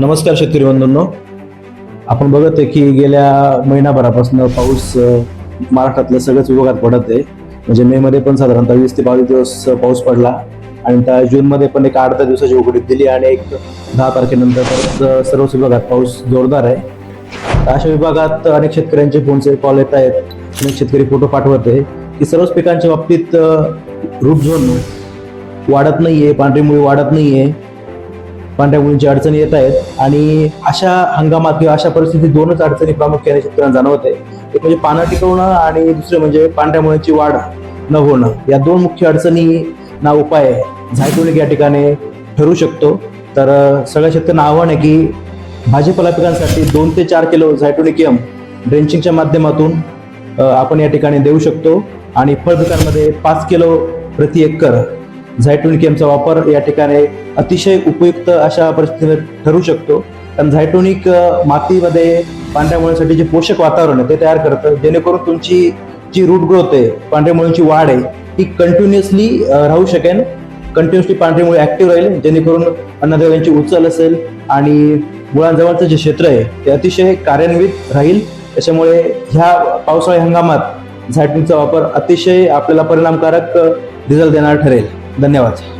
नमस्कार शेतकरी बंधूंनो. आपण बघत आहे की गेल्या महिनाभरापासून पाऊस महाराष्ट्रातल्या सगळ्याच विभागात पडत आहे. म्हणजे मे मध्ये पण साधारणतः वीस ते बावीस दिवस पाऊस पडला आणि त्या जून मध्ये पण एक आठ दहा दिवसाची उघडीत दिली आणि एक दहा तारखेनंतर परत सर्वच विभागात पाऊस जोरदार आहे. अशा विभागात अनेक शेतकऱ्यांचे फोनचे कॉल येत आहेत. अनेक शेतकरी फोटो पाठवत आहे की सर्वच पिकांच्या बाबतीत रूप झोन वाढत नाहीये पांढरी मुळी वाढत नाहीये. पांढऱ्या अडचणी येत आहेत. आणि अशा हंगामात किंवा अशा परिस्थितीत दोनच अडचणी प्रामुख्याने शेतकऱ्यांना जाणवत. आहे एक म्हणजे पानं टिकवणं आणि दुसरं म्हणजे पांढऱ्या मुळींची वाढ न होणं. या दोन मुख्य अडचणी ना उपाय झायटोनिक या ठिकाणी ठरू शकतो. तर सगळ्या शेतकऱ्यांना आव्हान आहे की भाजीपाला पिकांसाठी दोन ते चार किलो झायटोनिकियम ड्रेंचिंगच्या माध्यमातून आपण या ठिकाणी देऊ शकतो. आणि फळ पिकांमध्ये पाच किलो प्रति एकर झायटोनिकियमचा वापर या ठिकाणी अतिशय उपयुक्त अशा परिस्थितीमध्ये ठरू शकतो. कारण झायटोनिक मातीमध्ये पांढऱ्या मुळांसाठी जे पोषक वातावरण आहे ते तयार करतं. जेणेकरून तुमची जी रूट ग्रोथ आहे पांढऱ्या मुळांची वाढ आहे ती कंटिन्युअसली राहू शकेल कंटिन्युअसली पांढरी मुळे ऍक्टिव्ह राहील जेणेकरून अन्नद्रव्यांची उचल असेल आणि मुळांजवळचं जे क्षेत्र आहे ते अतिशय कार्यान्वित राहील. त्याच्यामुळे ह्या पावसाळी हंगामात झायटोनिकचा वापर अतिशय आपल्याला परिणामकारक रिझल्ट देणार ठरेल. धन्यवाद.